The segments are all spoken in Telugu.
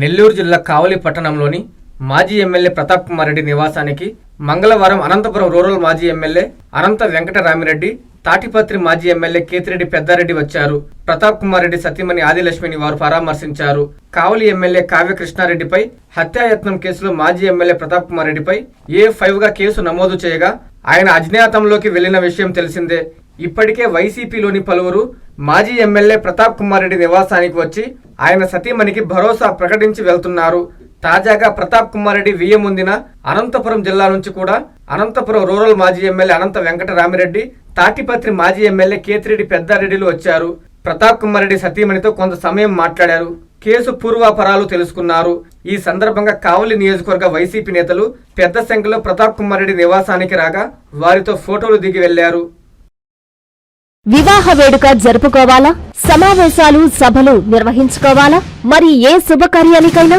నెల్లూరు జిల్లా కావలి పట్టణంలోని మాజీ ఎమ్మెల్యే ప్రతాప్ కుమార్ రెడ్డి నివాసానికి మంగళవారం అనంతపురం రూరల్ మాజీ ఎమ్మెల్యే అనంత వెంకటరామిరెడ్డి తాటిపత్రి మాజీ ఎమ్మెల్యే కేతిరెడ్డి పెద్దారెడ్డి వచ్చారు. ప్రతాప్ కుమార్ రెడ్డి సతీమణి ఆదిలక్ష్మిని వారు పరామర్శించారు. కావలి ఎమ్మెల్యే కావ్య కృష్ణారెడ్డిపై హత్యాయత్నం కేసులో మాజీ ఎమ్మెల్యే ప్రతాప్ కుమార్ రెడ్డిపై ఏ ఫైవ్గా కేసు నమోదు చేయగా ఆయన అజ్ఞాతంలోకి వెళ్ళిన విషయం తెలిసిందే. ఇప్పటికే వైసీపీలోని పలువురు మాజీ ఎమ్మెల్యే ప్రతాప్ కుమార్ రెడ్డి నివాసానికి వచ్చి ఆయన సతీమణికి భరోసా ప్రకటించి వెళ్తున్నారు. తాజాగా ప్రతాప్ కుమార్ రెడ్డి వియ్యముందిన అనంతపురం జిల్లా నుంచి కూడా అనంతపురం రూరల్ మాజీ ఎమ్మెల్యే అనంత వెంకటరామిరెడ్డి తాటిపత్రి మాజీ ఎమ్మెల్యే కేతిరెడ్డి పెద్దారెడ్డిలు వచ్చారు. ప్రతాప్ కుమార్ రెడ్డి సతీమణితో కొంత సమయం మాట్లాడారు. కేసు పూర్వాపరాలు తెలుసుకున్నారు. ఈ సందర్భంగా కావలి నియోజకవర్గ వైసీపీ నేతలు పెద్ద సంఖ్యలో ప్రతాప్ కుమార్ రెడ్డి నివాసానికి రాగా వారితో ఫోటోలు దిగి వెళ్ళారు. వివాహ వేడుక జరుపుకోవాలా? సమావేశాలు సభలు నిర్వహించుకోవాలా? మరి ఏ శుభకార్యానికైనా?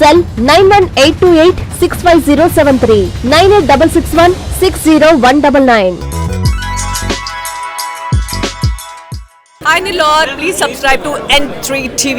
Cell nine one eight two eight six five zero seven three nine eight double six one six zero one double nine Hi Nilor, please subscribe to N3 TV.